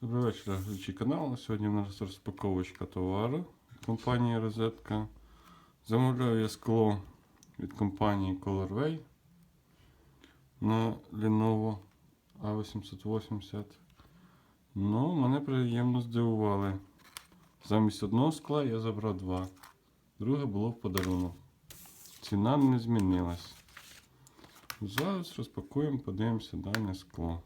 Добрий вечір, глядачі каналу. Сьогодні у нас розпаковочка товару компанії Розетка. Замовляю я скло від компанії Colorway на Lenovo A880. Ну, мене приємно здивували. Замість одного скла я забрав два. Друге було в подарунок. Ціна не змінилась. Зараз розпакуємо, подивимося дане скло.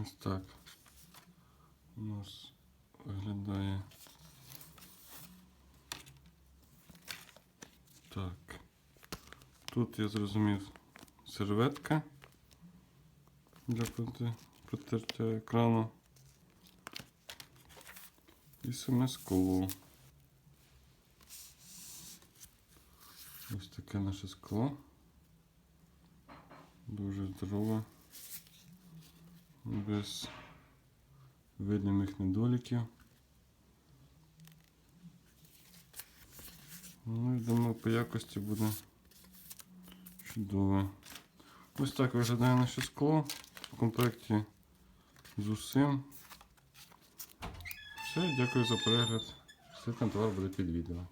Ось так у нас виглядає. Так. Тут я зрозумів серветка для протертя екрану. І саме скло. Ось таке наше скло. Дуже здорове без видимих недоліків. Ну і думаю, по якості буде чудово. Ось так виглядає наше скло в комплекті з усім. Все, дякую за перегляд. Все товар буде під відео.